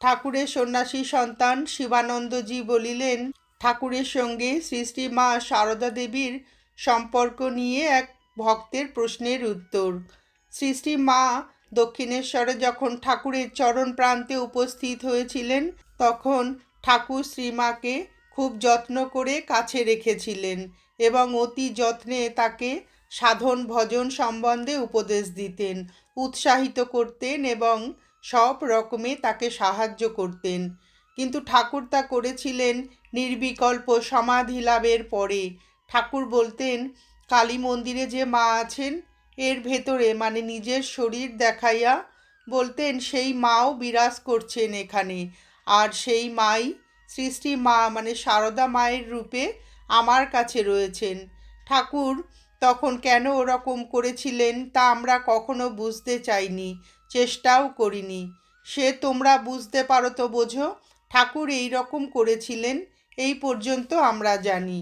ঠাকুরের সন্ন্যাসী সন্তান শিবানন্দজি বলিলেন, ঠাকুরের সঙ্গে শ্রী শ্রী মা সারদা দেবীর সম্পর্ক নিয়ে এক ভক্তের প্রশ্নের উত্তর। শ্রী শ্রী মা দক্ষিণেশ্বরে যখন ঠাকুরের চরণ প্রান্তে উপস্থিত হয়েছিলেন, তখন ঠাকুর শ্রীমাকে খুব যত্ন করে কাছে রেখেছিলেন এবং অতি যত্নে তাকে সাধন ভজন সম্বন্ধে উপদেশ দিতেন, উৎসাহিত করতেন এবং সব রকমে তাকে সাহায্য করতেন। কিন্তু ঠাকুর তা করেছিলেন নির্বিকল্প সমাধি লাভের পরে। ঠাকুর বলতেন, কালী মন্দিরে যে মা আছেন, এর ভেতরে মানে নিজের শরীর দেখাইয়া বলতেন, সেই মাও বিরাজ করছেন এখানে। আর সেই মাই শ্রী মা মানে সারদা মায়ের রূপে আমার কাছে রয়েছেন। ঠাকুর তখন কেন ওরকম করেছিলেন তা আমরা কখনো বুঝতে চাইনি, চেষ্টাও করিনি। সে তোমরা বুঝতে পারো তো বোঝো, ঠাকুর এই রকম করেছিলেন, এই পর্যন্ত আমরা জানি।